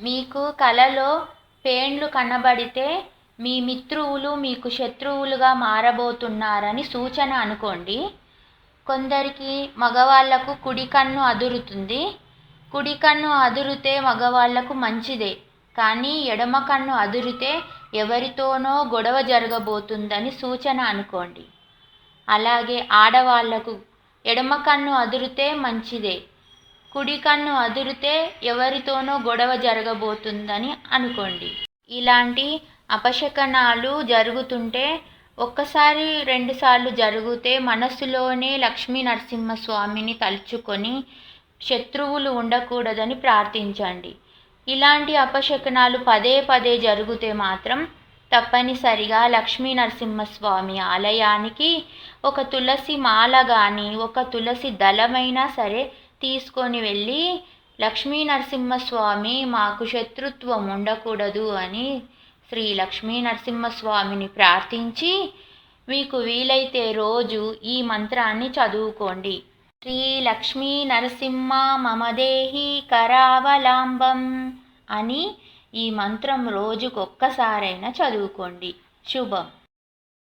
మీకు కలలో పేండ్లు కనబడితే మీ మిత్రువులు మీకు శత్రువులుగా మారబోతున్నారని సూచన అనుకోండి. కొందరికి మగవాళ్ళకు కుడి కన్ను అదురుతుంది. కుడి కన్ను అదురితే మగవాళ్ళకు మంచిదే. కానీ ఎడమ కన్ను అదురితే ఎవరితోనో గొడవ జరగబోతుందని సూచన అనుకోండి. అలాగే ఆడవాళ్ళకు ఎడమ కన్ను అదురితే మంచిదే. కుడి కన్ను అదురితే ఎవరితోనో గొడవ జరగబోతుందని అనుకోండి. ఇలాంటి అపశకనాలు జరుగుతుంటే ఒక్కసారి రెండుసార్లు జరిగితే మనస్సులోనే లక్ష్మీ నరసింహస్వామిని తలుచుకొని శత్రువులు ఉండకూడదని ప్రార్థించండి. ఇలాంటి అపశకనాలు పదే పదే జరిగితే మాత్రం తప్పనిసరిగా లక్ష్మీ నరసింహస్వామి ఆలయానికి ఒక తులసి మాల కానీ ఒక తులసి దళమైనా సరే తీసుకొని వెళ్ళి లక్ష్మీ నరసింహస్వామి మాకు శత్రుత్వం ఉండకూడదు అని శ్రీ లక్ష్మీ నరసింహస్వామిని ప్రార్థించి మీకు వీలైతే రోజు ఈ మంత్రాన్ని చదువుకోండి. శ్రీ లక్ష్మీ నరసింహ మమదేహి కరావలాంబం అని ఈ మంత్రం రోజుకొక్కసారైనా చదువుకోండి. శుభం.